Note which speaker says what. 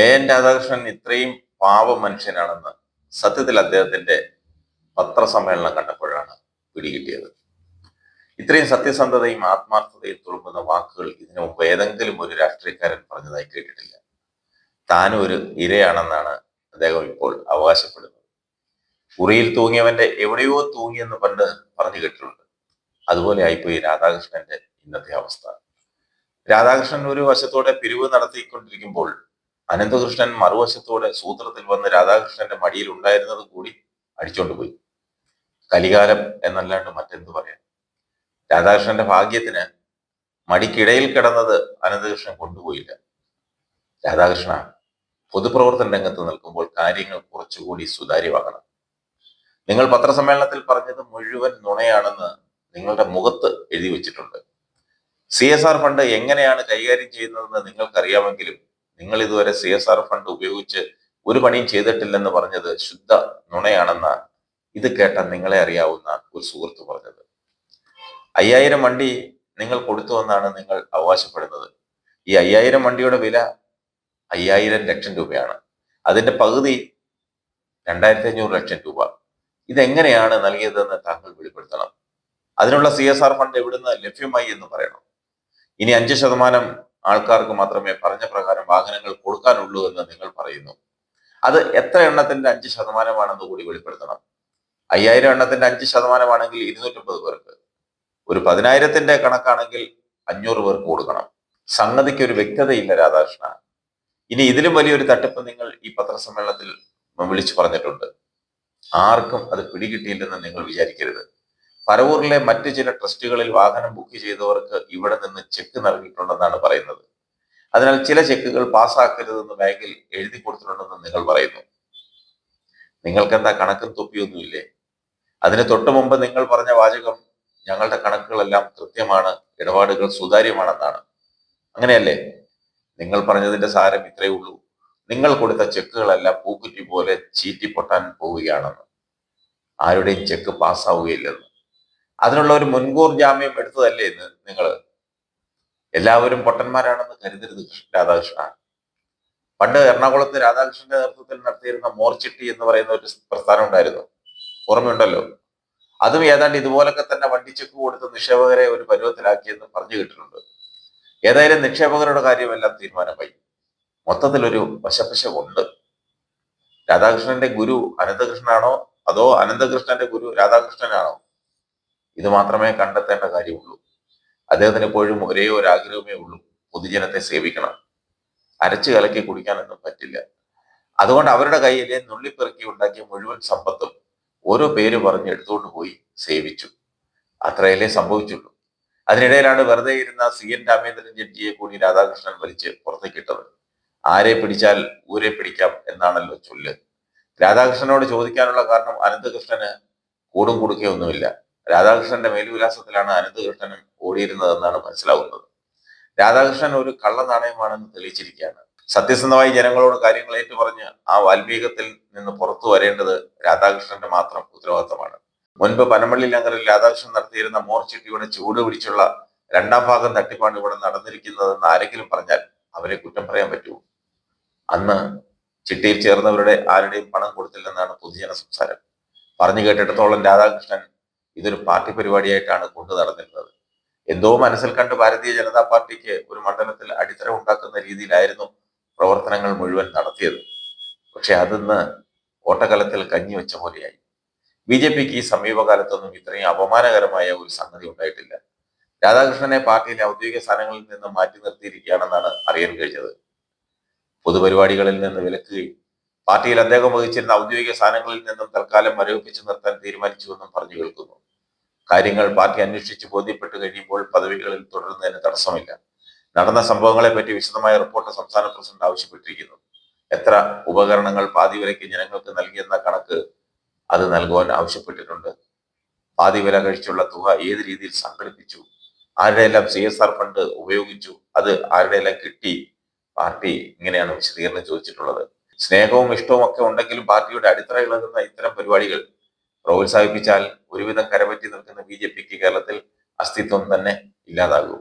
Speaker 1: A N Radhakrishnan ഇത്രയും പാവ മനുഷ്യനാണെന്ന് സത്യത്തിൽ അദ്ദേഹത്തിന്റെ പത്രസമ്മേളനം കണ്ടപ്പോഴാണ് പിടികിട്ടിയത്. ഇത്രയും സത്യസന്ധതയും ആത്മാർത്ഥതയും തുളുമ്പുന്ന വാക്കുകൾ ഇതിനു മുമ്പ് ഏതെങ്കിലും ഒരു രാഷ്ട്രീയക്കാരൻ പറഞ്ഞതായി കേട്ടിട്ടില്ല. താനും ഒരു ഇരയാണെന്നാണ് അദ്ദേഹം ഇപ്പോൾ അവകാശപ്പെടുന്നത്. ഉറിയിൽ തൂങ്ങിയവന്റെ എവിടെയോ തൂങ്ങിയെന്ന് പണ്ട് പറഞ്ഞു കേട്ടിട്ടുണ്ട്. അതുപോലെ ആയിപ്പോയി രാധാകൃഷ്ണന്റെ ഇന്നത്തെ അവസ്ഥ. രാധാകൃഷ്ണൻ ഒരു വശത്തോടെ പിരിവ് നടത്തിക്കൊണ്ടിരിക്കുമ്പോൾ അനന്തകൃഷ്ണൻ മറുവശത്തോടെ സൂത്രത്തിൽ വന്ന് രാധാകൃഷ്ണന്റെ മടിയിൽ ഉണ്ടായിരുന്നത് കൂടി അടിച്ചോണ്ട് പോയി. കലികാലം എന്നല്ലാണ്ട് മറ്റെന്ത് പറയാം രാധാകൃഷ്ണന്റെ ഭാഗ്യത്തിന് മടിക്കിടയിൽ കിടന്നത് അനന്തകൃഷ്ണൻ കൊണ്ടുപോയില്ല. രാധാകൃഷ്ണ പൊതുപ്രവർത്തന രംഗത്ത് നിൽക്കുമ്പോൾ കാര്യങ്ങൾ കുറച്ചുകൂടി സുതാര്യമാകണം. നിങ്ങൾ പത്രസമ്മേളനത്തിൽ പറഞ്ഞത് മുഴുവൻ നുണയാണെന്ന് നിങ്ങളുടെ മുഖത്ത് എഴുതി വെച്ചിട്ടുണ്ട്. സി എസ് ആർ ഫണ്ട് എങ്ങനെയാണ് കൈകാര്യം ചെയ്യുന്നതെന്ന് നിങ്ങൾക്കറിയാമെങ്കിലും നിങ്ങൾ ഇതുവരെ സി എസ് ആർ ഫണ്ട് ഉപയോഗിച്ച് ഒരു പണിയും ചെയ്തിട്ടില്ലെന്ന് പറഞ്ഞത് ശുദ്ധ നുണയാണെന്ന് ഇത് കേട്ട നിങ്ങളെ അറിയാവുന്ന ഒരു സുഹൃത്ത് പറഞ്ഞത്. അയ്യായിരം വണ്ടി നിങ്ങൾ കൊടുത്തു എന്നാണ് നിങ്ങൾ അവകാശപ്പെടുന്നത്. ഈ അയ്യായിരം വണ്ടിയുടെ വില അയ്യായിരം ലക്ഷം രൂപയാണ്. അതിന്റെ പകുതി രണ്ടായിരത്തി അഞ്ഞൂറ് ലക്ഷം രൂപ. ഇതെങ്ങനെയാണ് നൽകിയതെന്ന് താങ്കൾ വെളിപ്പെടുത്തണം. അതിനുള്ള സി എസ് ആർ ഫണ്ട് എവിടുന്ന് ലഭ്യമായി എന്ന് പറയണം. ഇനി അഞ്ച് ശതമാനം ആൾക്കാർക്ക് മാത്രമേ പറഞ്ഞ പ്രകാരം വാഹനങ്ങൾ കൊടുക്കാനുള്ളൂ എന്ന് നിങ്ങൾ പറയുന്നു. അത് എത്ര എണ്ണത്തിന്റെ അഞ്ച് ശതമാനമാണെന്ന് കൂടി വെളിപ്പെടുത്തണം. അയ്യായിരം എണ്ണത്തിന്റെ അഞ്ച് ശതമാനമാണെങ്കിൽ ഇരുന്നൂറ്റമ്പത് പേർക്ക്. ഒരു പതിനായിരത്തിന്റെ കണക്കാണെങ്കിൽ അഞ്ഞൂറ് പേർക്ക് കൊടുക്കണം. സംഗതിക്ക് ഒരു വ്യക്തതയില്ല രാധാകൃഷ്ണ. ഇനി ഇതിലും വലിയൊരു തട്ടിപ്പ് നിങ്ങൾ ഈ പത്രസമ്മേളനത്തിൽ വിളിച്ചു പറഞ്ഞിട്ടുണ്ട്. ആർക്കും അത് പിടികിട്ടിയില്ലെന്ന് നിങ്ങൾ വിചാരിക്കരുത്. പരവൂരിലെ മറ്റ് ചില ട്രസ്റ്റുകളിൽ വാഹനം ബുക്ക് ചെയ്തവർക്ക് ഇവിടെ നിന്ന് ചെക്ക് നൽകിയിട്ടുണ്ടെന്നാണ് പറയുന്നത്. അതിനാൽ ചില ചെക്കുകൾ പാസ്സാക്കരുതെന്ന് ബാങ്കിൽ എഴുതി കൊടുത്തിട്ടുണ്ടെന്ന് നിങ്ങൾ പറയുന്നു. നിങ്ങൾക്ക് എന്താ കണക്കും തൊപ്പിയൊന്നുമില്ലേ? അതിന് തൊട്ടു മുമ്പ് നിങ്ങൾ പറഞ്ഞ വാചകം ഞങ്ങളുടെ കണക്കുകളെല്ലാം കൃത്യമാണ് ഇടപാടുകൾ സുതാര്യമാണെന്നാണ്. അങ്ങനെയല്ലേ? നിങ്ങൾ പറഞ്ഞതിന്റെ സാരം ഇത്രയേ ഉള്ളൂ. നിങ്ങൾ കൊടുത്ത ചെക്കുകളെല്ലാം പൂക്കുറ്റി പോലെ ചീറ്റി പൊട്ടാൻ പോവുകയാണെന്ന്. ആരുടെയും ചെക്ക് പാസ്സാവുകയില്ലെന്ന് അതിനുള്ള ഒരു മുൻകൂർ ജാമ്യം എടുത്തതല്ലേ ഇന്ന് നിങ്ങൾ എല്ലാവരും പൊട്ടന്മാരാണെന്ന് കരുതരുത് കൃഷ്ണ രാധാകൃഷ്ണ പണ്ട് എറണാകുളത്ത് രാധാകൃഷ്ണന്റെ നേതൃത്വത്തിൽ നടത്തിയിരുന്ന മോർച്ചിട്ടി എന്ന് പറയുന്ന ഒരു പ്രസ്ഥാനം ഉണ്ടായിരുന്നു. ഓർമ്മയുണ്ടല്ലോ? അതും ഏതാണ്ട് ഇതുപോലൊക്കെ തന്നെ വണ്ടിച്ചെക്ക് കൊടുത്ത് നിക്ഷേപകരെ ഒരു പരുവത്തിലാക്കിയെന്ന് പറഞ്ഞു കേട്ടിട്ടുണ്ട്. ഏതായാലും നിക്ഷേപകരുടെ കാര്യമെല്ലാം തീരുമാനമായി. മൊത്തത്തിൽ മൊത്തത്തിലൊരു വശപ്പശമുണ്ട് രാധാകൃഷ്ണന്റെ ഗുരു അനന്തകൃഷ്ണനാണോ? അതോ അനന്തകൃഷ്ണന്റെ ഗുരു രാധാകൃഷ്ണനാണോ? ഇത് മാത്രമേ കണ്ടെത്തേണ്ട കാര്യമുള്ളൂ. അദ്ദേഹത്തിന് എപ്പോഴും ഒരേ ഒരു ആഗ്രഹമേ ഉള്ളൂ. പൊതുജനത്തെ സേവിക്കണം. അരച്ചു കലക്കി കുടിക്കാനൊന്നും പറ്റില്ല. അതുകൊണ്ട് അവരുടെ കയ്യിലെ നുള്ളിപ്പെറുക്കി ഉണ്ടാക്കിയ മുഴുവൻ സമ്പത്തും ഓരോ പേര് പറഞ്ഞ് എടുത്തുകൊണ്ട് പോയി സേവിച്ചു. അത്രയല്ലേ സംഭവിച്ചുള്ളൂ. അതിനിടയിലാണ് വെറുതെ ഇരുന്ന സി എൻ രാമേന്ദ്രൻ ജഡ്ജിയെ കൂടി രാധാകൃഷ്ണൻ വലിച്ച് പുറത്തേക്കിട്ടത് ആരെ പിടിച്ചാൽ ഊരെ പിടിക്കാം എന്നാണല്ലോ ചൊല്ല്. രാധാകൃഷ്ണനോട് ചോദിക്കാനുള്ള കാരണം അനന്തകൃഷ്ണന് കൂടും കുടുക്കയൊന്നുമില്ല. രാധാകൃഷ്ണന്റെ മേൽവിലാസത്തിലാണ് അനന്തകൃഷ്ണൻ ഓടിയിരുന്നതെന്നാണ് മനസ്സിലാവുന്നത്. രാധാകൃഷ്ണൻ ഒരു കള്ള നാണയമാണെന്ന് തെളിയിച്ചിരിക്കുകയാണ്. സത്യസന്ധമായി ജനങ്ങളോട് കാര്യങ്ങൾ ഏറ്റുപറഞ്ഞ് ആ വാൽമീകത്തിൽ നിന്ന് പുറത്തു വരേണ്ടത് രാധാകൃഷ്ണന്റെ മാത്രം ഉത്തരവാദിത്തമാണ്. മുൻപ് പനമള്ളി നഗറിൽ രാധാകൃഷ്ണൻ നടത്തിയിരുന്ന മോർച്ചിട്ടിയുടെ ചൂട് പിടിച്ചുള്ള രണ്ടാം ഭാഗം തട്ടിപ്പാണ് ഇവിടെ നടന്നിരിക്കുന്നതെന്ന് ആരെങ്കിലും പറഞ്ഞാൽ അവരെ കുറ്റം പറയാൻ പറ്റുമോ? അന്ന് ചിട്ടിയിൽ ചേർന്നവരുടെ ആരുടെയും പണം കൊടുത്തില്ലെന്നാണ് പൊതുജന സംസാരം. പറഞ്ഞു കേട്ടിടത്തോളം രാധാകൃഷ്ണൻ ഇതൊരു പാർട്ടി പരിപാടിയായിട്ടാണ് കൊണ്ടു നടന്നിരുന്നത്. എന്തോ മനസ്സിൽ കണ്ട് ഭാരതീയ ജനതാ പാർട്ടിക്ക് ഒരു മണ്ഡലത്തിൽ അടിത്തറ ഉണ്ടാക്കുന്ന രീതിയിലായിരുന്നു പ്രവർത്തനങ്ങൾ മുഴുവൻ നടത്തിയത്. പക്ഷെ അതിന്ന് ഓട്ടക്കലത്തിൽ കഞ്ഞി വെച്ച പോലെയായി. ബി ജെ പിക്ക് ഈ സമീപകാലത്തൊന്നും ഇത്രയും അപമാനകരമായ ഒരു സംഗതി ഉണ്ടായിട്ടില്ല. രാധാകൃഷ്ണനെ പാർട്ടിയിലെ ഔദ്യോഗിക സ്ഥാനങ്ങളിൽ നിന്ന് മാറ്റി നിർത്തിയിരിക്കുകയാണെന്നാണ് അറിയാൻ കഴിഞ്ഞത്. പൊതുപരിപാടികളിൽ നിന്ന് വിലക്കുകയും പാർട്ടിയിൽ അദ്ദേഹം വഹിച്ചിരുന്ന ഔദ്യോഗിക സ്ഥാനങ്ങളിൽ നിന്നും തൽക്കാലം മരവിപ്പിച്ചു നിർത്താൻ തീരുമാനിച്ചുവെന്നും പറഞ്ഞു കേൾക്കുന്നു. കാര്യങ്ങൾ പാർട്ടി അന്വേഷിച്ച് ബോധ്യപ്പെട്ട് കഴിയുമ്പോൾ പദവികളിൽ തുടരുന്നതിന് തടസ്സമില്ല. നടന്ന സംഭവങ്ങളെ പറ്റി വിശദമായ റിപ്പോർട്ട് സംസ്ഥാന പ്രസിഡന്റ് ആവശ്യപ്പെട്ടിരിക്കുന്നു. എത്ര ഉപകരണങ്ങൾ പാതി വിലയ്ക്ക് ജനങ്ങൾക്ക് നൽകിയെന്ന കണക്ക് അത് നൽകുവാൻ ആവശ്യപ്പെട്ടിട്ടുണ്ട്. പാതി വില കഴിച്ചുള്ള തുക ഏത് രീതിയിൽ സംഘടിപ്പിച്ചു? ആരുടെയെല്ലാം സി എസ് ആർ ഫണ്ട് ഉപയോഗിച്ചു? അത് ആരുടെയെല്ലാം കിട്ടി? പാർട്ടി ഇങ്ങനെയാണ് വിശദീകരണം ചോദിച്ചിട്ടുള്ളത്. സ്നേഹവും ഇഷ്ടവും ഒക്കെ ഉണ്ടെങ്കിലും പാർട്ടിയുടെ അടിത്തറ ഇളകുന്ന ഇത്തരം പരിപാടികൾ പ്രോത്സാഹിപ്പിച്ചാൽ ഒരുവിധം കരപറ്റി നിൽക്കുന്ന ബി കേരളത്തിൽ അസ്തിത്വം തന്നെ ഇല്ലാതാകും.